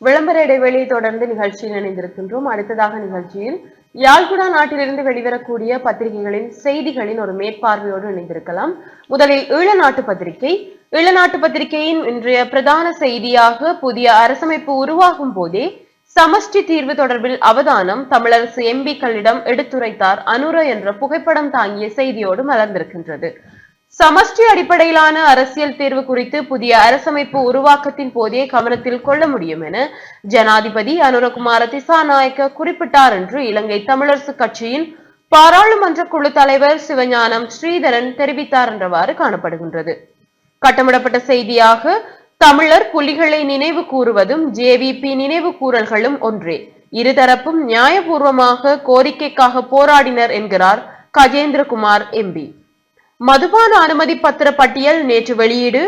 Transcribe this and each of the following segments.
விளம்பர இடைவெளியை தொடர்ந்து நிகழ்ச்சியில் இணைந்திருக்கின்றோம். அடுத்ததாக நிகழ்ச்சியில் யாழ்குடா நாட்டிலிருந்து வெளிவரக்கூடிய பத்திரிகைகளின் செய்திகளின் ஒரு மேற்பார்வையோடு இணைந்திருக்கலாம். முதலில் ஈழநாட்டு பத்திரிகை. ஈழநாட்டு பத்திரிகையின் இன்றைய பிரதான செய்தியாக புதிய அரசமைப்பு உருவாகும் போதே சமஷ்டி தீர்வு தொடர்பில் அவதானம் தமிழரசு எம்பிக்களிடம் எடுத்துரைத்தார் அனுர என்ற புகைப்படம் தாங்கிய செய்தியோடு மலர்ந்திருக்கின்றது. சமஷ்டி அடிப்படையிலான அரசியல் தேர்வு குறித்து புதிய அரசமைப்பு உருவாக்கத்தின் போதே கவனத்தில் கொள்ள முடியும் என ஜனாதிபதி அனுரகுமார திசாநாயக்க குறிப்பிட்டார் என்று இலங்கை தமிழரசு கட்சியின் பாராளுமன்ற குழு தலைவர் சிவஞானம் ஸ்ரீதரன் தெரிவித்தார் என்றவாறு காணப்படுகின்றது. கட்டமிடப்பட்ட செய்தியாக தமிழர் புலிகளை நினைவு கூறுவதும் ஜேவிபி நினைவு கூறல்களும் ஒன்றே. இருதரப்பும் நியாயபூர்வமாக கோரிக்கைக்காக போராடினர் என்கிறார் கஜேந்திரகுமார் எம்பி மதுபான அனுமதி பத்திர பட்டியல் நேற்று வெளியீடு.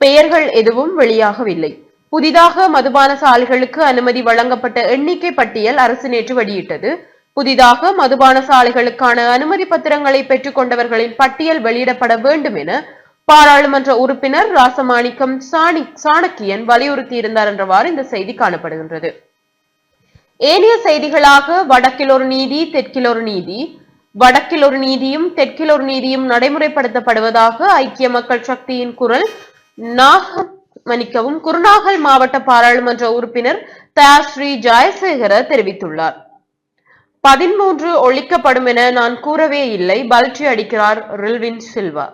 பெயர்கள் எதுவும் வெளியாகவில்லை. புதிதாக மதுபான சாலைகளுக்கு அனுமதி வழங்கப்பட்ட எண்ணிக்கை பட்டியல் அரசு நேற்று வெளியிட்டது. புதிதாக மதுபான சாலைகளுக்கான அனுமதி பத்திரங்களை பெற்றுக் கொண்டவர்களின் பட்டியல் வெளியிடப்பட வேண்டும் என பாராளுமன்ற உறுப்பினர் ராசமாணிக்கம் சாணி சாணக்கியன் வலியுறுத்தியிருந்தார் என்றவாறு இந்த செய்தி காணப்படுகின்றது. ஏனைய செய்திகளாக வடக்கில் ஒரு நீதி தெற்கில் ஒரு நீதி வடக்கில் ஒரு நீதியும் தெற்கில் ஒரு நீதியும் நடைமுறைப்படுத்தப்படுவதாக ஐக்கிய மக்கள் சக்தியின் குரல். நாக மன்னிக்கவும் குருநாகல் மாவட்ட பாராளுமன்ற உறுப்பினர் தயாஸ்ரீ ஜெயசேகர தெரிவித்துள்ளார். பதிமூன்று ஒழிக்கப்படும் என நான் கூறவே இல்லை. பல்டி அடிக்கிறார் ரில்வின் சில்வா.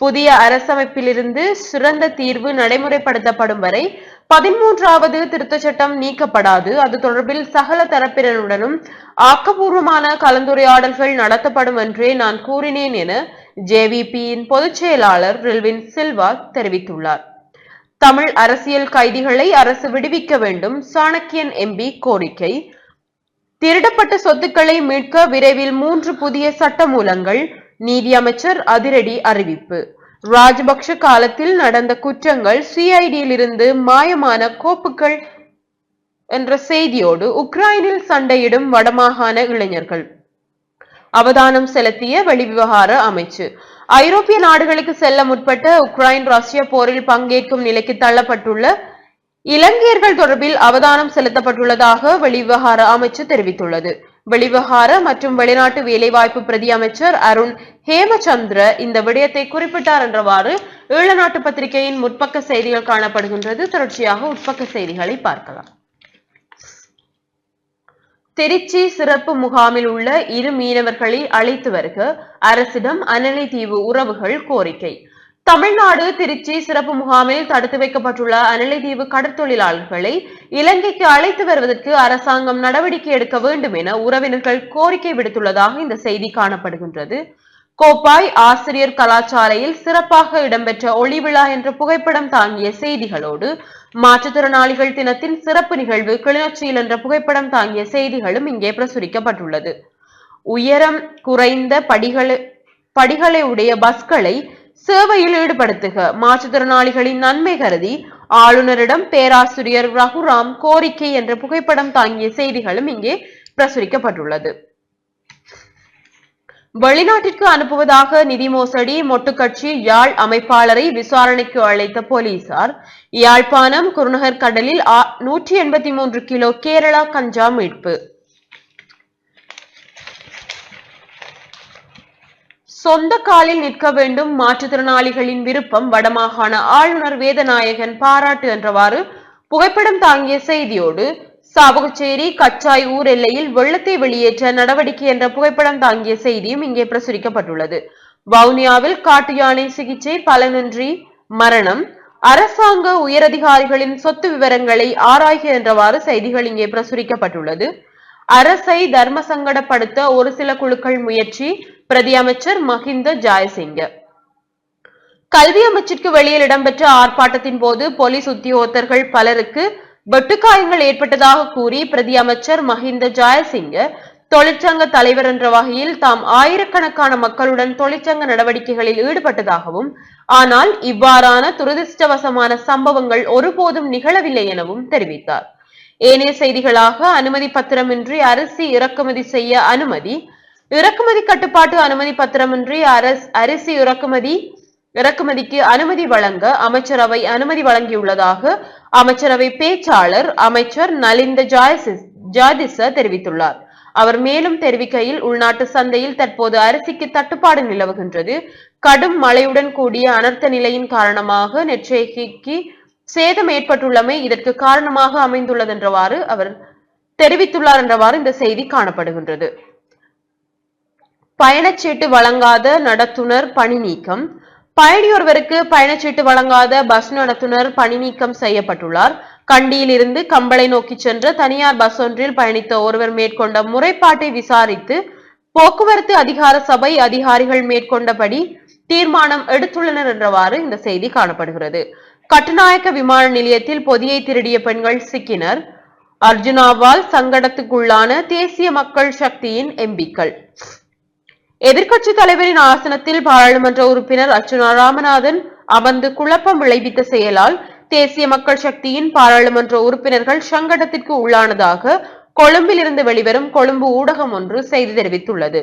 புதிய அரசமைப்பிலிருந்து சிறந்த தீர்வு நடைமுறைப்படுத்தப்படும் வரை பதிமூன்றாவது திருத்தச் சட்டம் நீக்கப்படாது. அது தொடர்பில் சகல தரப்பினருடனும் ஆக்கப்பூர்வமான கலந்துரையாடல்கள் நடத்தப்படும் என்றே நான் கூறினேன் என ஜேவிபியின் பொதுச் செயலாளர் ரில்வின் சில்வா தெரிவித்துள்ளார். தமிழ் அரசியல் கைதிகளை அரசு விடுவிக்க வேண்டும் சாணக்கியன் எம்பி கோரிக்கை. திருடப்பட்ட சொத்துக்களை மீட்க விரைவில் மூன்று புதிய சட்டமூலங்கள் நீதியமைச்சர் அதிரடி அறிவிப்பு. ராஜபக்ஷ காலத்தில் நடந்த குற்றங்கள் சிஐடியிலிருந்து மாயமான கோப்புகள் என்ற செய்தியோடு உக்ரைனில் சண்டையிடும் வடமாகாண இளைஞர்கள். அவதானம் செலுத்திய வெளிவிவகார அமைச்சு. ஐரோப்பிய நாடுகளுக்கு செல்ல முற்பட்ட உக்ரைன் ரஷ்ய போரில் பங்கேற்கும் நிலைக்கு தள்ளப்பட்டுள்ள இலங்கையர்கள் தொடர்பில் அவதானம் செலுத்தப்பட்டுள்ளதாக வெளிவிவகார அமைச்சு தெரிவித்துள்ளது. வெளிவிவகார மற்றும் வெளிநாட்டு வேலைவாய்ப்பு பிரதி அமைச்சர் அருண் ஹேமச்சந்திர இந்த விடயத்தை குறிப்பிட்டார் என்றவாறு ஈழநாட்டு பத்திரிகையின் முற்பக்க செய்திகள் காணப்படுகின்றது. தொடர்ச்சியாக உட்பக்க செய்திகளை பார்க்கலாம். திருச்சி சிறப்பு முகாமில் உள்ள இரு மீனவர்களை அழைத்து வருக. அரசிடம் அனலை தீவு உறவுகள் கோரிக்கை. தமிழ்நாடு திருச்சி சிறப்பு முகாமில் தடுத்து வைக்கப்பட்டுள்ள அனலைதீவு கடற்தொழிலாளர்களை இலங்கைக்கு அழைத்து வருவதற்கு அரசாங்கம் நடவடிக்கை எடுக்க வேண்டும் என உறவினர்கள் கோரிக்கை விடுத்துள்ளதாக இந்த செய்தி காணப்படுகின்றது. கோப்பாய் ஆசிரியர் கலாச்சாலையில் சிறப்பாக இடம்பெற்ற ஒளி விழா என்ற புகைப்படம் தாங்கிய செய்திகளோடு மாற்றுத்திறனாளிகள் தினத்தின் சிறப்பு நிகழ்வு கிளிநொச்சியில் என்ற புகைப்படம் தாங்கிய செய்திகளும் இங்கே பிரசுரிக்கப்பட்டுள்ளது. உயரம் குறைந்த படிகளை படிகளை உடைய பஸ்களை சேவையில் ஈடுபடுத்துக. மாற்றுத்திறனாளிகளின் நன்மை கருதி ஆளுநரிடம் பேராசிரியர் ரகுராம் கோரிக்கை என்ற புகைப்படம் தாங்கிய செய்திகளும் இங்கே பிரசுரிக்கப்பட்டுள்ளது. வெளிநாட்டிற்கு அனுப்புவதாக நிதி மோசடி மொட்டுக்கட்சி யாழ் அமைப்பாளரை விசாரணைக்கு அழைத்த போலீசார் யாழ்ப்பாணம் குருநகர் கடலில் நூற்றி எண்பத்தி மூன்று கிலோ கேரளா கஞ்சா மீட்பு. சொந்த காலில் நிற்க வேண்டும் மாற்றுத்திறனாளிகளின் விருப்பம் வடமாகாண ஆளுநர் வேதநாயகன் பாராட்டு என்றவாறு புகைப்படம் தாங்கிய செய்தியோடு சாவகச்சேரி கச்சாய் ஊர் எல்லையில் வெள்ளத்தை வெளியேற்ற நடவடிக்கை என்ற புகைப்படம் தாங்கிய செய்தியும் இங்கே பிரசுரிக்கப்பட்டுள்ளது. வவுனியாவில் காட்டு யானை சிகிச்சை பலனின்றி மரணம். அரசாங்க உயரதிகாரிகளின் சொத்து விவரங்களை ஆராய்க என்றவாறு செய்திகள் இங்கே பிரசுரிக்கப்பட்டுள்ளது. அரசை தர்ம சங்கடப்படுத்த ஒரு சில குழுக்கள் முயற்சி பிரதி அமைச்சர் மஹிந்த ஜாயசிங்க. கல்வி அமைச்சிற்கு வெளியில் இடம்பெற்ற ஆர்ப்பாட்டத்தின் போது போலீஸ் உத்தியோகத்தர்கள் பலருக்கு வெட்டுக்காயங்கள் ஏற்பட்டதாக கூறி பிரதி அமைச்சர் மஹிந்த ஜாயசிங்க தொழிற்சங்க தலைவர் என்ற வகையில் தாம் ஆயிரக்கணக்கான மக்களுடன் தொழிற்சங்க நடவடிக்கைகளில் ஈடுபட்டதாகவும் ஆனால் இவ்வாறான துரதிருஷ்டவசமான சம்பவங்கள் ஒருபோதும் நிகழவில்லை எனவும் தெரிவித்தார். ஏனைய செய்திகளாக அனுமதி பத்திரமின்றி அரிசி இறக்குமதி செய்ய அனுமதி இறக்குமதி கட்டுப்பாட்டு அனுமதி பத்திரமின்றி அரசு அரிசி இறக்குமதி இறக்குமதிக்கு அனுமதி வழங்க அமைச்சரவை அனுமதி வழங்கியுள்ளதாக அமைச்சரவை பேச்சாளர் அமைச்சர் நலிந்த ஜாயசிஸ் ஜாதிச தெரிவித்துள்ளார். அவர் மேலும் தெரிவிக்கையில் உள்நாட்டு சந்தையில் தற்போது அரிசிக்கு தட்டுப்பாடு நிலவுகின்றது. கடும் மழையுடன் கூடிய அனர்த்த நிலையின் காரணமாக நெற்றேகிக்கு சேதம் ஏற்பட்டுள்ளமை இதற்கு காரணமாக அமைந்துள்ளதென்றவாறு அவர் தெரிவித்துள்ளார் என்றவாறு இந்த செய்தி காணப்படுகின்றது. பயணச்சீட்டு வழங்காத நடத்துனர் பணி நீக்கம். பயணியொருவருக்கு பயணச்சீட்டு வழங்காத பஸ் நடத்துனர் பணி நீக்கம் செய்யப்பட்டுள்ளார். கண்டியிலிருந்து கம்பளை நோக்கி சென்ற தனியார் பஸ் ஒன்றில் பயணித்த ஒருவர் மேற்கொண்ட முறைப்பாட்டை விசாரித்து போக்குவரத்து அதிகார சபை அதிகாரிகள் மேற்கொண்டபடி தீர்மானம் எடுத்துள்ளனர் என்றவாறு இந்த செய்தி காணப்படுகிறது. கட்டுநாயக்க விமான நிலையத்தில் பொதியை திருடிய பெண்கள் சிக்கினர். அர்ஜுனாவால் சங்கடத்துக்குள்ளான தேசிய மக்கள் சக்தியின் எம்பிக்கள். எதிர்க்கட்சி தலைவரின் ஆசனத்தில் பாராளுமன்ற உறுப்பினர் அர்ச்சுனா ராமநாதன் அமர்ந்து குழப்பம் விளைவித்த செயலால் தேசிய மக்கள் சக்தியின் பாராளுமன்ற உறுப்பினர்கள் சங்கடத்திற்கு உள்ளானதாக கொழும்பில் இருந்து வெளிவரும் கொழும்பு ஊடகம் ஒன்று செய்தி தெரிவித்துள்ளது.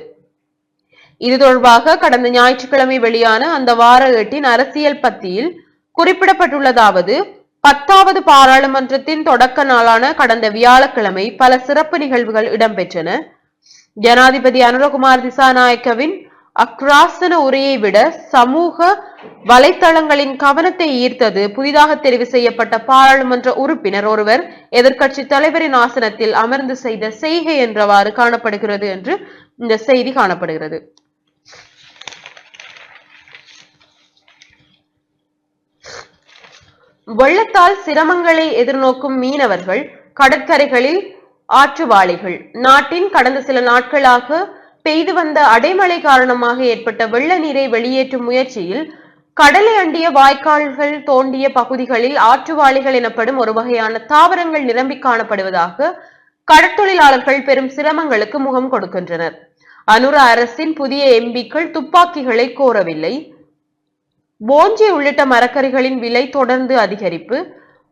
இது தொடர்பாக கடந்த ஞாயிற்றுக்கிழமை வெளியான அந்த வார ஏட்டின் அரசியல் பத்தியில் குறிப்பிடப்பட்டுள்ளதாவது பத்தாவது பாராளுமன்றத்தின் தொடக்க நாளான கடந்த வியாழக்கிழமை பல சிறப்பு நிகழ்வுகள் இடம்பெற்றன. ஜனாதிபதி அனுரகுமார் திசாநாயக்கவின் அக்ராசன உரையை விட சமூக வலைத்தளங்களின் கவனத்தை ஈர்த்தது புதிதாக தெரிவு செய்யப்பட்ட பாராளுமன்ற உறுப்பினர் ஒருவர் எதிர்க்கட்சி தலைவரின் ஆசனத்தில் அமர்ந்து செய்த செய்கை என்றவாறு காணப்படுகிறது என்று இந்த செய்தி காணப்படுகிறது. வெள்ளத்தால் சிரமங்களை எதிர்நோக்கும் மீனவர்கள் கடற்கரைகளில் ஆற்றுவாளிகள். நாட்டின் கடந்த சில நாட்களாக பெய்து வந்த அடைமழை காரணமாக ஏற்பட்ட வெள்ள நீரை வெளியேற்றும் முயற்சியில் கடலை அண்டிய வாய்க்கால்கள் தோண்டிய பகுதிகளில் ஆற்றுவாளிகள் எனப்படும் ஒரு வகையான தாவரங்கள் நிரம்பி காணப்படுவதாக கடற்தொழிலாளர்கள் பெரும் சிரமங்களுக்கு முகம் கொடுக்கின்றனர். அனுர அரசின் புதிய எம்பிக்கள் துப்பாக்கிகளை கோரவில்லை. போஞ்சி உள்ளிட்ட மரக்கறிகளின் விலை தொடர்ந்து அதிகரிப்பு.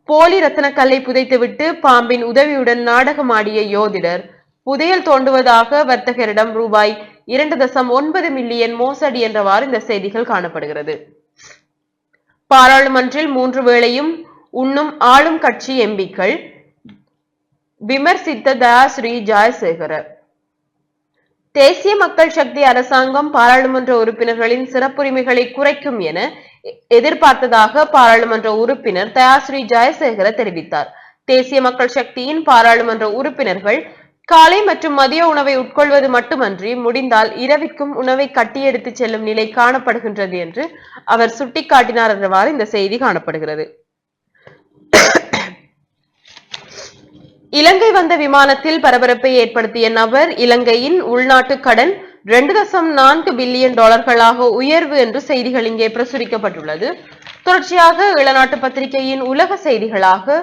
போலி ரத்தனக்கல்லை புதைத்துவிட்டு பாம்பின் உதவியுடன் நாடகமாடிய யோதிடர். புதையல் தோண்டுவதாக வர்த்தகரிடம் ரூபாய் இரண்டு தசம் ஒன்பது மில்லியன் மோசடி என்றவாறு இந்த செய்திகள் காணப்படுகிறது. பாராளுமன்றில் மூன்று வேளையும் உண்ணும் ஆளும் கட்சி எம்பிக்கள் விமர்சித்த தயாஸ்ரீ ஜெயசேகரர் தேசிய மக்கள் சக்தி அரசாங்கம் பாராளுமன்ற உறுப்பினர்களின் சிறப்புரிமைகளை குறைக்கும் என எதிர்பார்த்ததாக பாராளுமன்ற உறுப்பினர் தயாஸ்ரீ ஜெயசேகர தெரிவித்தார். தேசிய மக்கள் சக்தியின் பாராளுமன்ற உறுப்பினர்கள் காலை மற்றும் மதிய உணவை உட்கொள்வது மட்டுமன்றி முடிந்தால் இரவிக்கும் உணவை கட்டியெடுத்து செல்லும் நிலை காணப்படுகின்றது என்று அவர் சுட்டிக்காட்டினார் என்றவாறு இந்த செய்தி காணப்படுகிறது. இலங்கை வந்த விமானத்தில் பரபரப்பை ஏற்படுத்திய நபர் இலங்கையின் உள்நாட்டு கடன் ரெண்டு தசம் நான்கு பில்லியன் டாலர்களாக உயர்வு என்று செய்திகள் இங்கே பிரசுரிக்கப்பட்டுள்ளது. தொடர்ச்சியாக இளநாட்டு பத்திரிகையின் உலக செய்திகளாக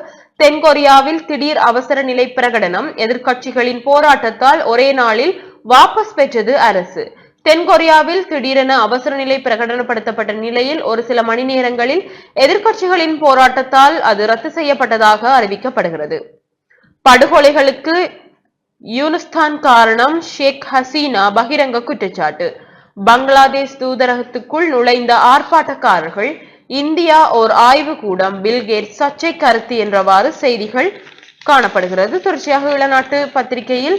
தென்கொரியாவில் திடீர் அவசர நிலை பிரகடனம். எதிர்க்கட்சிகளின் போராட்டத்தால் ஒரே நாளில் வாபஸ் பெற்றது அரசு. தென்கொரியாவில் திடீரென அவசர நிலை பிரகடனப்படுத்தப்பட்ட நிலையில் ஒரு சில மணி நேரங்களில் எதிர்க்கட்சிகளின் போராட்டத்தால் அது ரத்து செய்யப்பட்டதாக அறிவிக்கப்படுகிறது. படுகொலைகளுக்கு யூனிஸ்தான் காரணம் ஷேக் ஹசீனா பகிரங்க குற்றச்சாட்டு. பங்களாதேஷ் தூதரகத்துக்குள் நுழைந்த ஆர்ப்பாட்டக்காரர்கள் இந்தியா ஓர் ஆய்வு கூடம் பில்கேட் சர்ச்சை கருத்து என்றவாறு செய்திகள் காணப்படுகிறது. தொடர்ச்சியாக இளநாட்டு பத்திரிகையில்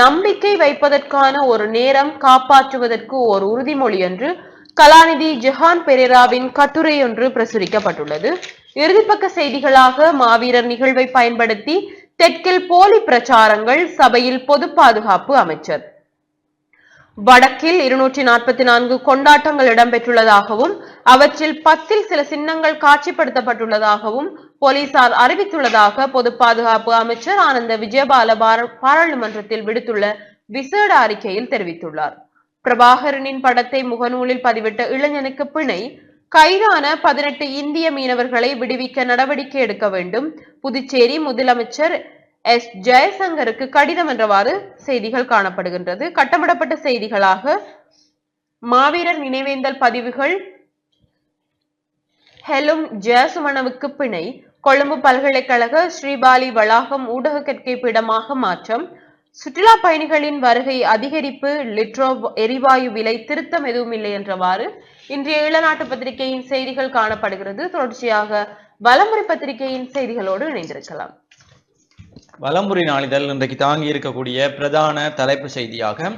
நம்பிக்கை வைப்பதற்கான ஒரு நேரம் காப்பாற்றுவதற்கு ஒரு உறுதிமொழி என்று கலாநிதி ஜெஹான் பெரேராவின் கட்டுரை ஒன்று பிரசுரிக்கப்பட்டுள்ளது. இறுதிப்பக்க செய்திகளாக மாவீரர் நிகழ்வை பயன்படுத்தி தெற்கில் போலி பிரச்சாரங்கள் சபையில் பொது பாதுகாப்பு அமைச்சர். வடக்கில் இருநூற்றி நாற்பத்தி நான்கு கொண்டாட்டங்கள் இடம்பெற்றுள்ளதாகவும் அவற்றில் பத்தில் சில சின்னங்கள் காட்சிப்படுத்தப்பட்டுள்ளதாகவும் போலீசார் அறிவித்துள்ளதாக பொது பாதுகாப்பு அமைச்சர் ஆனந்த விஜயபால பாராளுமன்றத்தில் விடுத்துள்ள விசேட அறிக்கையில் தெரிவித்துள்ளார். பிரபாகரனின் படத்தை முகநூலில் பதிவிட்ட இளைஞனுக்கு பிணை கைதான பதினெட்டு இந்திய மீனவர்களை விடுவிக்க நடவடிக்கை எடுக்க வேண்டும். புதுச்சேரி முதலமைச்சர் எஸ். ஜெயசங்கருக்கு கடிதம் என்றவாறு செய்திகள் காணப்படுகின்றது. கட்டமிடப்பட்ட செய்திகளாக மாவீரர் நினைவேந்தல் பதிவுகள் ஹெலும் ஜெயசுமணவுக்கு பிணை. கொழும்பு பல்கலைக்கழக ஸ்ரீபாலி வளாகம் ஊடக கற்கை மாற்றம். சுற்றுலா பயணிகளின் வருகை அதிகரிப்பு லிட்ரோ எரிவாயு விலை திருத்தம் எதுவும் இல்லை என்றவாறு இன்றைய இளநாட்டு பத்திரிகையின் செய்திகள் காணப்படுகிறது. தொடர்ச்சியாக வலமுறை பத்திரிகையின் செய்திகளோடு இணைந்திருக்கலாம். வலம்புரி நாளிதழ் இன்றைக்கு தாங்கி இருக்கக்கூடிய பிரதான தலைப்பு செய்தியாக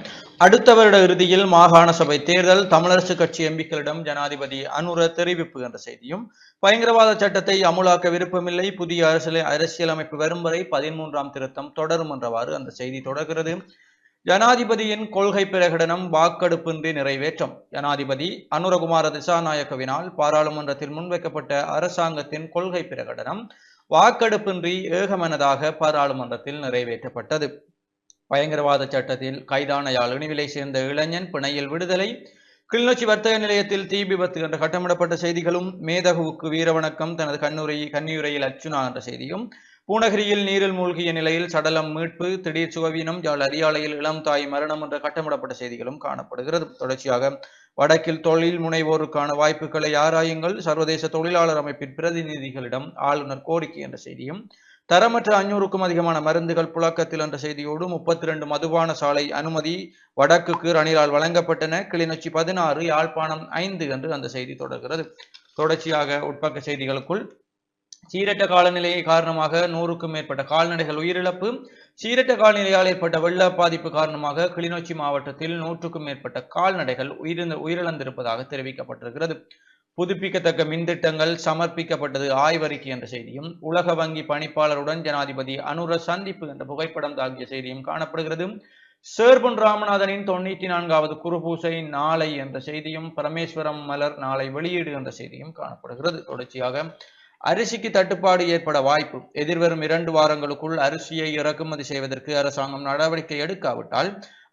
அடுத்த வருட இறுதியில் மாகாண சபை தேர்தல் தமிழரசு கட்சி எம்பிக்களிடம் ஜனாதிபதி அனுர தெரிவிப்பு என்ற செய்தியும் பயங்கரவாத சட்டத்தை அமுலாக்க விருப்பமில்லை புதிய அரசியல் அரசியலமைப்பு வரும் வரை பதிமூன்றாம் திருத்தம் தொடரும் என்றவாறு அந்த செய்தி தொடர்கிறது. ஜனாதிபதியின் கொள்கை பிரகடனம் வாக்கெடுப்பின்றி நிறைவேற்றம். ஜனாதிபதி அனுரகுமார திசாநாயக்கவினால் பாராளுமன்றத்தில் முன்வைக்கப்பட்ட அரசாங்கத்தின் கொள்கை பிரகடனம் வாக்கெடுப்பின்றி ஏகமனதாக பாராளுமன்றத்தில் நிறைவேற்றப்பட்டது. பயங்கரவாத சட்டத்தில் கைதான யாழ் இணைவிலை சேர்ந்த இளைஞன் பிணையில் விடுதலை கிளிநொச்சி வர்த்தக நிலையத்தில் தீ விபத்து என்ற கட்டமிடப்பட்ட செய்திகளும் மேதகுவுக்கு வீரவணக்கம் தனது கண்ணுரை கண்ணியுரையில் அர்ச்சுனா என்ற செய்தியும் பூனகிரியில் நீரில் மூழ்கிய நிலையில் சடலம் மீட்பு திடீர் சுகவீனம் யாழ் அரியாலையில் இளம் தாய் மரணம் என்ற கட்டமிடப்பட்ட செய்திகளும் காணப்படுகிறது. தொடர்ச்சியாக வடக்கில் தொழில் முனைவோருக்கான வாய்ப்புகளை ஆராயுங்கள். சர்வதேச தொழிலாளர் அமைப்பின் பிரதிநிதிகளிடம் ஆளுநர் கோரிக்கை என்ற செய்தியும் தரமற்ற அஞ்சூறுக்கும் அதிகமான மருந்துகள் புழக்கத்தில் என்ற செய்தியோடு முப்பத்தி ரெண்டு மதுபான சாலை அனுமதி வடக்குக்கு ரணிலால் வழங்கப்பட்டன. கிளிநொச்சி பதினாறு யாழ்ப்பாணம் ஐந்து என்று அந்த செய்தி தொடர்கிறது. தொடர்ச்சியாக உட்பக்க செய்திகளுக்குள் சீரற்ற காலநிலை காரணமாக நூறுக்கும் மேற்பட்ட கால்நடைகள் உயிரிழப்பு சீரற்ற காலநிலையால் ஏற்பட்ட வெள்ள பாதிப்பு காரணமாக கிளிநொச்சி மாவட்டத்தில் நூற்றுக்கும் மேற்பட்ட கால்நடைகள் உயிரிழந்து உயிரிழந்திருப்பதாக தெரிவிக்கப்பட்டிருக்கிறது. புதுப்பிக்கத்தக்க மின்திட்டங்கள் சமர்ப்பிக்கப்பட்டது ஆய்வறிக்கை என்ற செய்தியும் உலக வங்கி பணிப்பாளருடன் ஜனாதிபதி அனுர சந்திப்பு என்ற புகைப்படம் தாக்கிய செய்தியும் காணப்படுகிறது. சேர்பன் ராமநாதனின் தொண்ணூற்றி நான்காவது குருபூசை நாளை என்ற செய்தியும் பரமேஸ்வரம் மலர் நாளை வெளியீடு என்ற செய்தியும் காணப்படுகிறது. தொடர்ச்சியாக அரிசிக்கு தட்டுப்பாடு ஏற்பட வாய்ப்பு. எதிர்வரும் இரண்டு வாரங்களுக்குள் அரிசியை இறக்குமதி செய்வதற்கு அரசாங்கம் நடவடிக்கை எடுக்காவிட்டால்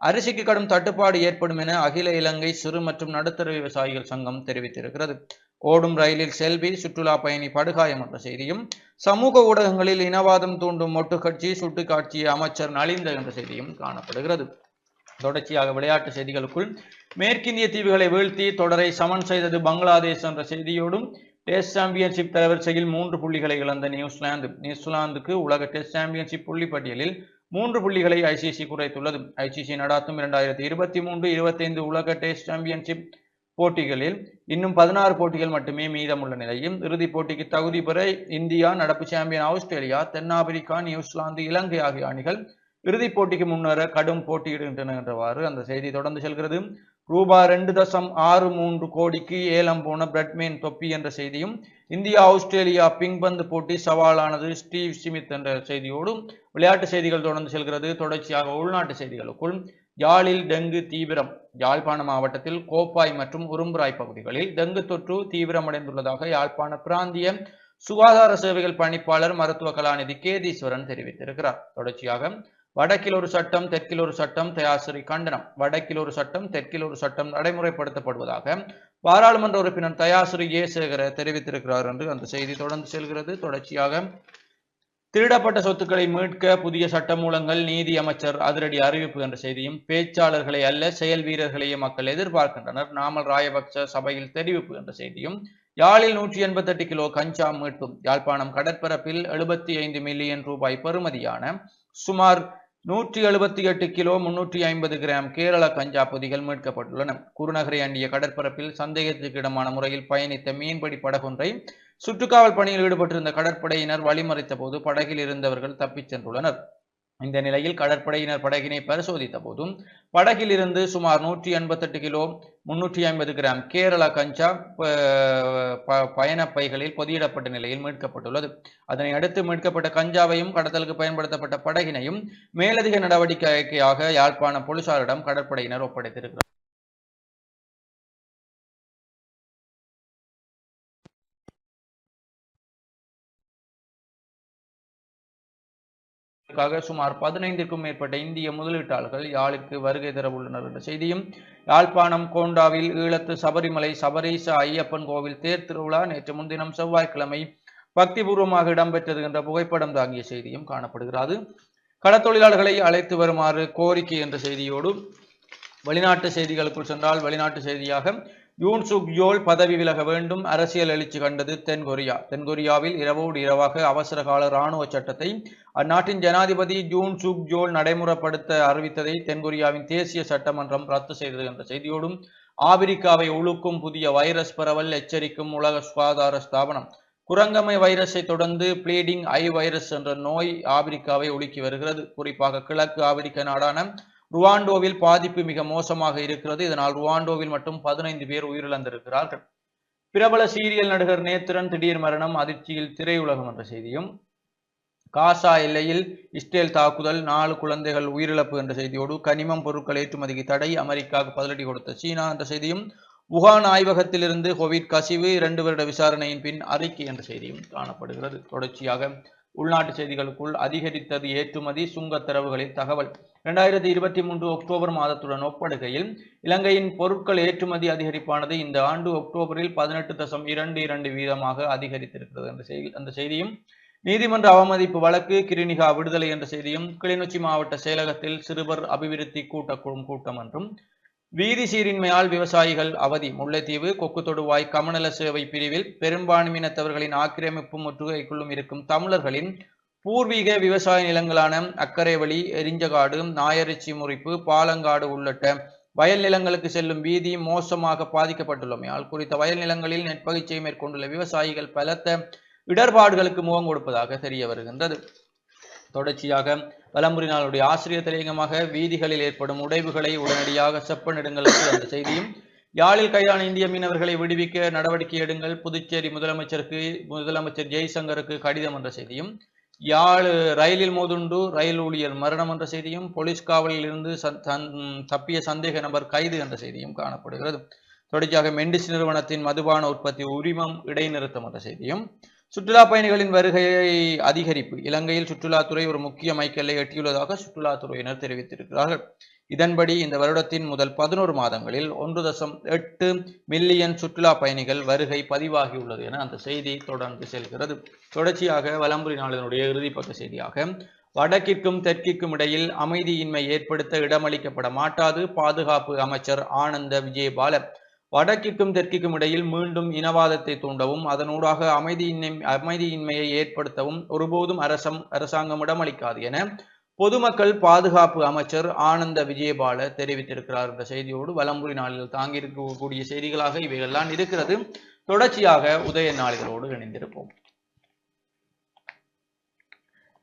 அரிசிக்கு கடும் தட்டுப்பாடு ஏற்படும் என அகில இலங்கை சிறு மற்றும் நடுத்தர விவசாயிகள் சங்கம் தெரிவித்திருக்கிறது. ஓடும் ரயிலில் செல்வி சுற்றுலா பயணி படுகாயம் என்ற செய்தியும் சமூக ஊடகங்களில் இனவாதம் தூண்டும் மொட்டு கட்சி அமைச்சர் நலிந்த என்ற செய்தியும் காணப்படுகிறது. தொடர்ச்சியாக விளையாட்டு செய்திகளுக்குள் மேற்கிந்திய தீவுகளை வீழ்த்தி தொடரை சமன் செய்தது பங்களாதேஷ் என்ற செய்தியோடும் டெஸ்ட் சாம்பியன்ஷிப் தரவரிசையில் மூன்று புள்ளிகளை இழந்த நியூசிலாந்து. நியூசிலாந்துக்கு உலக டெஸ்ட் சாம்பியன்ஷிப் புள்ளி பட்டியலில் மூன்று புள்ளிகளை ஐசிசி குறைத்துள்ளது. ஐசிசி நடாத்தும் இரண்டாயிரத்தி இருபத்தி மூன்று இருபத்தைந்து உலக டெஸ்ட் சாம்பியன்ஷிப் போட்டிகளில் இன்னும் பதினாறு போட்டிகள் மட்டுமே மீதமுள்ள நிலையில் இறுதிப் போட்டிக்கு தகுதி பெற இந்தியா நடப்பு சாம்பியன் ஆஸ்திரேலியா தென்னாப்பிரிக்கா நியூசிலாந்து இலங்கை ஆகிய அணிகள் இறுதிப் போட்டிக்கு முன்னர கடும் போட்டியிடுகின்றன என்றவாறு அந்த செய்தி தொடர்ந்து செல்கிறது. ரூபாய் ரெண்டு தசம் ஆறு மூன்று கோடிக்கு ஏலம் போன பிரெட்மேன் தொப்பி என்ற செய்தியும் இந்தியா ஆஸ்திரேலியா பிங்பந்து போட்டி சவாலானது ஸ்டீவ் ஸ்மித் என்ற செய்தியோடும் விளையாட்டு செய்திகள் தொடர்ந்து செல்கிறது. தொடர்ச்சியாக உள்நாட்டு செய்திகளுக்குள் யாழில் டெங்கு தீவிரம் யாழ்ப்பாண மாவட்டத்தில் கோப்பாய் மற்றும் உரும்புராய் பகுதிகளில் டெங்கு தொற்று தீவிரமடைந்துள்ளதாக யாழ்ப்பாண பிராந்திய சுகாதார சேவைகள் பணிப்பாளர் மருத்துவ கலாநிதி கேதீஸ்வரன் தெரிவித்திருக்கிறார். தொடர்ச்சியாக வடக்கில் ஒரு சட்டம் தெற்கில் ஒரு சட்டம் தயாசிரி கண்டனம். வடக்கில் ஒரு சட்டம் தெற்கில் ஒரு சட்டம் நடைமுறைப்படுத்தப்படுவதாக பாராளுமன்ற உறுப்பினர் தயாசிரி ஏ. சேகர தெரிவித்திருக்கிறார் என்று அந்த செய்தி தொடர்ந்து செல்கிறது. தொடர்ச்சியாக திருடப்பட்ட சொத்துக்களை மீட்க புதிய சட்டமூலங்கள் நீதி அமைச்சர் அதிரடி அறிவிப்பு என்ற செய்தியும் பேச்சாளர்களை அல்ல செயல் வீரர்களையே மக்கள் எதிர்பார்க்கின்றனர். நாமல் ராயபக்ச சபையில் தெரிவிப்பு என்ற செய்தியும் யாழில் நூற்றி எண்பத்தெட்டு கிலோ கஞ்சா மீட்பும் யாழ்ப்பாணம் கடற்பரப்பில் எழுபத்தி ஐந்து மில்லியன் ரூபாய் பெறுமதியான சுமார் நூற்றி எழுபத்தி எட்டு கிலோ முன்னூற்றி ஐம்பது கிராம் கேரள கஞ்சா பொதிகள் மீட்கப்பட்டுள்ளன. குருநகரை அண்டிய கடற்பரப்பில் சந்தேகத்துக்கிடமான முறையில் பயணித்த மீன்பிடி படகொன்றை சுற்றுக்காவல் பணியில் ஈடுபட்டிருந்த கடற்படையினர் வழிமறைத்த போது படகில் இருந்தவர்கள் தப்பிச் சென்றுள்ளனர். இந்த நிலையில் கடற்படையினர் படகினை பரிசோதித்த போதும் படகில் இருந்து சுமார் நூற்றி எண்பத்தெட்டு கிலோ முன்னூற்றி ஐம்பது கிராம் கேரளா கஞ்சா பயணப் பைகளில் பொதியிடப்பட்ட நிலையில் மீட்கப்பட்டுள்ளது. அதனை அடுத்து மீட்கப்பட்ட கஞ்சாவையும் கடத்தலுக்கு பயன்படுத்தப்பட்ட படகினையும் மேலதிக நடவடிக்கையாக யாழ்ப்பாண போலீசாரிடம் கடற்படையினர் ஒப்படைத்திருக்கிறார். இதற்காக சுமார் பதினைந்திற்கும் மேற்பட்ட இந்திய முதலீட்டாளர்கள் யாழுக்கு வருகை தர உள்ளனர் என்ற செய்தியும் யாழ்ப்பாணம் கோண்டாவில் ஈழத்து சபரிமலை சபரீச ஐயப்பன் கோவில் தேர் திருவிழா நேற்று முன்தினம் செவ்வாய்க்கிழமை பக்திபூர்வமாக இடம்பெற்றது என்ற புகைப்படம் தாங்கிய செய்தியும் காணப்படுகிறது. கடத்தொழிலாளர்களை அழைத்து வருமாறு கோரிக்கை என்ற செய்தியோடு வெளிநாட்டு செய்திகளுக்குள் சென்றால் வெளிநாட்டு செய்தியாக யூன் சுக் யோல் பதவி விலக வேண்டும். அரசியல் எழுச்சி கண்டது தென்கொரியா. தென்கொரியாவில் இரவோடு இரவாக அவசர கால இராணுவ சட்டத்தை அந்நாட்டின் ஜனாதிபதி ஜூன் சுக் ஜோல் நடைமுறைப்படுத்த அறிவித்ததை தென்கொரியாவின் தேசிய சட்டமன்றம் ரத்து செய்தது என்ற செய்தியோடும் ஆபிரிக்காவை உழுக்கும் புதிய வைரஸ் பரவல் எச்சரிக்கும் உலக சுகாதார ஸ்தாபனம். குரங்கமை வைரஸை தொடர்ந்து பிளீடிங் ஐ வைரஸ் என்ற நோய் ஆபிரிக்காவை உலுக்கி வருகிறது. குறிப்பாக கிழக்கு ஆப்பிரிக்க நாடான ருவாண்டோவில் பாதிப்பு மிக மோசமாக இருக்கிறது. இதனால் ருவாண்டோவில் மட்டும் பதினைந்து பேர் உயிரிழந்திருக்கிறார்கள். பிரபல சீரியல் நடிகர் நேத்திரன் திடீர் மரணம் அதிர்ச்சியில் திரையுலகம் என்ற செய்தியும் காசா எல்லையில் இஸ்ரேல் தாக்குதல் நாலு குழந்தைகள் உயிரிழப்பு என்ற செய்தியோடு கனிமம் பொருட்கள் ஏற்றுமதிக்கு தடை அமெரிக்காவுக்கு பதிலடி கொடுத்த சீனா என்ற செய்தியும் உகான் ஆய்வகத்திலிருந்து கோவிட் கசிவு இரண்டு வருட விசாரணையின் பின் அறிக்கை என்ற செய்தியும் காணப்படுகிறது. தொடர்ச்சியாக உள்நாட்டு செய்திகளுக்குள் அதிகரித்தது ஏற்றுமதி சுங்கத்தரவுகளின் தகவல். இரண்டாயிரத்தி இருபத்தி மூன்று அக்டோபர் மாதத்துடன் ஒப்படுகையில் இலங்கையின் பொருட்கள் ஏற்றுமதி அதிகரிப்பானது இந்த ஆண்டு அக்டோபரில் பதினெட்டு தசம் இரண்டு இரண்டு வீதமாக அதிகரித்திருக்கிறது என்ற செய்தி அந்த செய்தியும் நீதிமன்ற அவமதிப்பு வழக்கு கிருணிகா விடுதலை என்ற செய்தியும் கிளிநொச்சி மாவட்ட செயலகத்தில் சிறுவர் அபிவிருத்தி கூட்டக்குழும் கூட்டம் என்றும் வீதி சீரின்மையால் விவசாயிகள் அவதி. முல்லைத்தீவு கொக்கு தொடுவாய் கமநல சேவை பிரிவில் பெரும்பான்மையினத்தவர்களின் ஆக்கிரமிப்பு முற்றுகைக்குள்ளும் இருக்கும் தமிழர்களின் பூர்வீக விவசாய நிலங்களான அக்கரைவழி எரிஞ்சகாடு நாயரிச்சி முறிப்பு பாலங்காடு உள்ளிட்ட வயல் நிலங்களுக்கு செல்லும் வீதி மோசமாக பாதிக்கப்பட்டுள்ளமையால் குறித்த வயல் நிலங்களில் நெற்பயிற்சியை மேற்கொண்டுள்ள விவசாயிகள் பலத்த இடர்பாடுகளுக்கு முகம் கொடுப்பதாக தெரிய வருகின்றது. தொடர்ச்சியாக பலமுறை நாளுடைய ஆசிரியர் தலையங்கமாக வீதிகளில் ஏற்படும் உடைவுகளை உடனடியாக செப்பனிடுங்கள் அந்த செய்தியும் யாழில் கைதான இந்திய மீனவர்களை விடுவிக்க நடவடிக்கை எடுங்கள் புதுச்சேரி முதலமைச்சருக்கு முதலமைச்சர் ஜெய்சங்கருக்கு கடிதம் என்ற செய்தியும் யாழ் ரயிலில் மோதுண்டு ரயில் ஊழியர் மரணம் என்ற செய்தியும் போலீஸ் காவலில் இருந்து சந்- தப்பிய சந்தேக நபர் கைது என்ற செய்தியும் காணப்படுகிறது. தொடர்ச்சியாக மெண்டிஸ் நிறுவனத்தின் மதுபான உற்பத்தி உரிமம் இடைநிறுத்தம் என்ற செய்தியும் சுற்றுலா பயணிகளின் வருகையை அதிகரிப்பு. இலங்கையில் சுற்றுலாத்துறை ஒரு முக்கிய மைக்கல்லை எட்டியுள்ளதாக சுற்றுலாத்துறையினர் தெரிவித்திருக்கிறார்கள். இதன்படி இந்த வருடத்தின் முதல் பதினோரு மாதங்களில் ஒன்று தசம் எட்டு மில்லியன் சுற்றுலா பயணிகள் வருகை பதிவாகியுள்ளது என அந்த செய்தி தொடர்ந்து செல்கிறது. தொடர்ச்சியாக வலம்புரி நாளினுடைய இறுதிப்பக்க செய்தியாக வடக்கிற்கும் தெற்கிற்கும் இடையில் அமைதியின்மை ஏற்படுத்த இடமளிக்கப்பட மாட்டாது பாதுகாப்பு அமைச்சர் ஆனந்த விஜயபால வடக்கிற்கும் தெற்கிற்கும் இடையில் மீண்டும் இனவாதத்தை தூண்டவும் அதனூடாக அமைதியின்மை அமைதியின்மையை ஏற்படுத்தவும் ஒருபோதும் அரசம் அரசாங்கம் இடமளிக்காது என பொதுமக்கள் பாதுகாப்பு அமைச்சர் ஆனந்த விஜயபால தெரிவித்திருக்கிறார். என்ற செய்தியோடு வலம்புரி நாளில் தாங்கியிருக்கக்கூடிய செய்திகளாக இவைகள்லாம் இருக்கிறது. தொடர்ச்சியாக உதய நாளிகளோடு இணைந்திருப்போம்.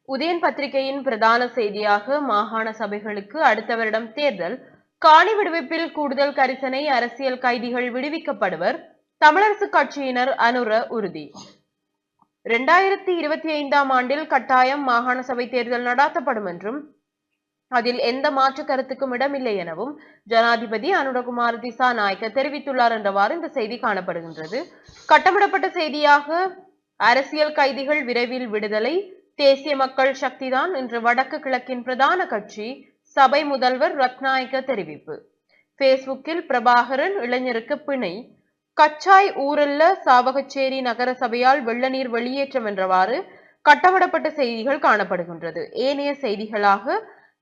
உதயன் பத்திரிகையின் பிரதான செய்தியாக மாகாண சபைகளுக்கு அடுத்த வருடம் தேர்தல் காணி விடுவிப்பில் கூடுதல் கரிசனை அரசியல் கைதிகள் விடுவிக்கப்படுவர். தமிழரசு கட்சியினர் அனுர உறுதி. இரண்டாயிரத்தி இருபத்தி ஐந்தாம் ஆண்டில் கட்டாயம் மாகாண சபை தேர்தல் நடாத்தப்படும் என்றும் அதில் எந்த மாற்று கருத்துக்கும் இடமில்லை எனவும் ஜனாதிபதி அனுரகுமார் திசா நாயக்க தெரிவித்துள்ளார் என்றவாறு இந்த செய்தி காணப்படுகின்றது. கட்டமிடப்பட்ட செய்தியாக அரசியல் கைதிகள் விரைவில் விடுதலை தேசிய மக்கள் சக்திதான் இன்று வடக்கு கிழக்கின் பிரதான கட்சி சபை முதல்வர் ரத்நாயக்க தெரிவிப்பு. பேஸ்புக்கில் பிரபாகரன் இளைஞருக்கு பிணை. கச்சாய் ஊரல்ல சாவகச்சேரி நகர சபையால் வெள்ள நீர் வெளியேற்றம் என்றவாறு கட்டவிடப்பட்ட செய்திகள் காணப்படுகின்றது. ஏனைய செய்திகளாக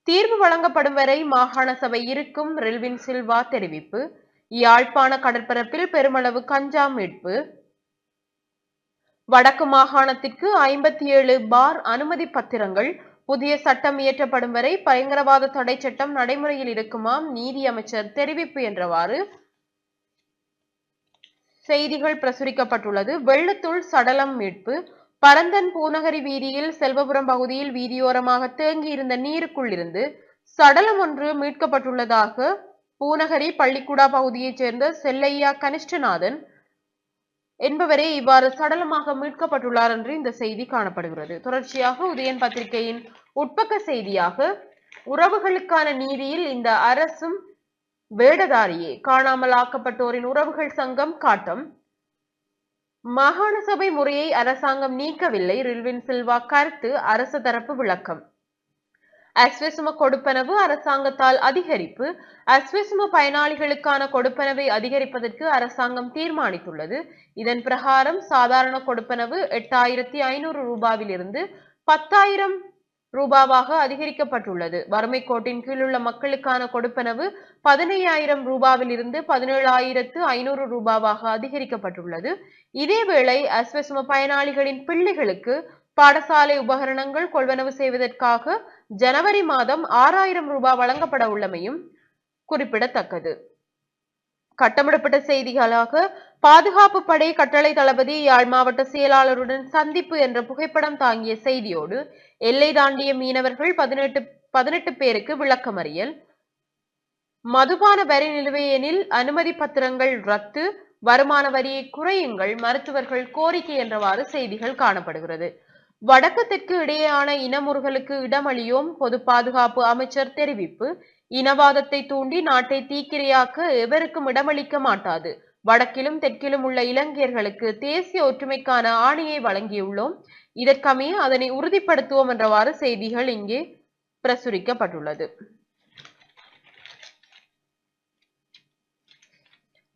தீர்வு வழங்கப்படும் வரை மாகாண சபை இருக்கும் ரெல்வின் சில்வா தெரிவிப்பு. யாழ்ப்பாண கடற்பரப்பில் பெருமளவு கஞ்சா மீட்பு. வடக்கு மாகாணத்திற்கு ஐம்பத்தி ஏழு பார் அனுமதி பத்திரங்கள் புதிய சட்டம் இயற்றப்படும் வரை பயங்கரவாத தடை சட்டம் நடைமுறையில் இருக்குமாம் நீதி அமைச்சர் தெரிவிப்பு என்றவாறு. செய்திகள் பிரசுரிக்கப்பட்டுள்ளது. வெள்ளத்துள் சடலம் மீட்பு. பரந்தன் பூநகரி வீதியில் செல்வபுரம் பகுதியில் வீதியோரமாக தேங்கியிருந்த நீருக்குள்ளிருந்து சடலம் ஒன்று மீட்கப்பட்டுள்ளதாக பூநகரி பள்ளிக்குடா பகுதியைச் சேர்ந்த செல்லையா கனிஷ்டநாதன் என்பவரே இவ்வாறு சடலமாக மீட்கப்பட்டுள்ளார் என்று இந்த செய்தி காணப்படுகிறது. தொடர்ச்சியாக உதயன் பத்திரிகையின் உட்பக்க செய்தியாக உறவுகளுக்கான நீதியில் இந்த அரசும் வேடதாரியே காணாமல் ஆக்கப்பட்டோரின் உறவுகள் சங்கம் காட்டம். மாகாண சபை முறையை அரசாங்கம் நீக்கவில்லை. ரில்வின் சில்வா கருத்து அரசு தரப்பு விளக்கம். அஸ்வசும கொடுப்பனவு அரசாங்கத்தால் அதிகரிப்பு. அஸ்வசும பயனாளிகளுக்கான கொடுப்பனவை அதிகரிப்பதற்கு அரசாங்கம் தீர்மானித்துள்ளது. இதன் பிரகாரம் சாதாரண கொடுப்பனவு எட்டாயிரத்தி ஐநூறு ரூபாவிலிருந்து பத்தாயிரம் ரூபாவாக அதிகரிக்கப்பட்டுள்ளது. வறுமை கோட்டின் கீழ் உள்ள மக்களுக்கான கொடுப்பனவு பதினையாயிரம் ரூபாவில் இருந்து பதினேழாயிரத்து ஐநூறு ரூபாவாக அதிகரிக்கப்பட்டுள்ளது. இதேவேளை அஸ்வசும பயனாளிகளின் பிள்ளைகளுக்கு பாடசாலை உபகரணங்கள் கொள்வனவு செய்வதற்காக ஜனவரி மாதம் ஆறாயிரம் ரூபாய் வழங்கப்பட உள்ளமையும் குறிப்பிடத்தக்கது. கட்டமிடப்பட்ட செய்திகளாக பாதுகாப்பு படை கட்டளை தளபதி யாழ் மாவட்ட செயலாளருடன் சந்திப்பு என்ற புகைப்படம் தாங்கிய செய்தியோடு எல்லை தாண்டிய மீனவர்கள் பதினெட்டு பதினெட்டு பேருக்கு விளக்கமறியல். மதுபான வரி நிலுவையெனில் அனுமதி பத்திரங்கள் ரத்து. வருமான வரியை குறையுங்கள் மருத்துவர்கள் கோரிக்கை என்றவாறு செய்திகள் காணப்படுகிறது. வடக்கு தெற்கு இடையேயான இனமுறுகலுக்கு இடமளியோம் பொது பாதுகாப்பு அமைச்சர் தெரிவிப்பு. இனவாதத்தை தூண்டி நாட்டை தீக்கிரையாக்க எவருக்கும் இடமளிக்க மாட்டாது. வடக்கிலும் தெற்கிலும் உள்ள இலங்கையர்களுக்கு தேசிய ஒற்றுமைக்கான ஆணையை வழங்கியுள்ளோம். இதற்கமைய அதனை உறுதிப்படுத்துவோம் என்றவாறு செய்திகள் இங்கே பிரசுரிக்கப்பட்டுள்ளது.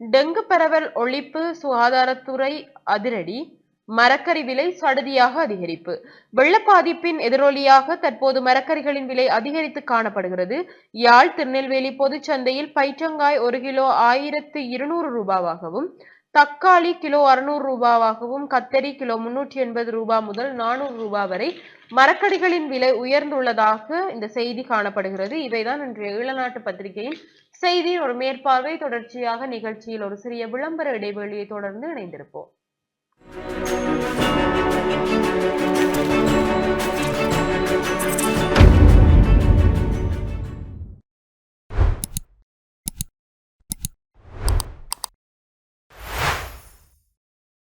டெங்கு பரவல் ஒழிப்பு சுகாதாரத்துறை அதிரடி. மரக்கறி விலை சடுதியாக அதிகரிப்பு. வெள்ள பாதிப்பின் எதிரொலியாக தற்போது மரக்கறிகளின் விலை அதிகரித்து காணப்படுகிறது. யாழ் திருநெல்வேலி பொதுச்சந்தையில் பைச்சங்காய் ஒரு கிலோ ஆயிரத்து இருநூறு ரூபாவாகவும் தக்காளி கிலோ அறுநூறு ரூபாவாகவும் கத்தரி கிலோ முன்னூற்றி எண்பது ரூபாய் முதல் நானூறு ரூபாய் வரை மரக்கடிகளின் விலை உயர்ந்துள்ளதாக இந்த செய்தி காணப்படுகிறது. இவைதான் இன்றைய ஈழநாட்டு பத்திரிகையின் செய்தியின் ஒரு மேற்பார்வை. தொடர்ச்சியாக நிகழ்ச்சியில் ஒரு சிறிய விளம்பர இடைவெளியை தொடர்ந்து இணைந்திருப்போம். thank you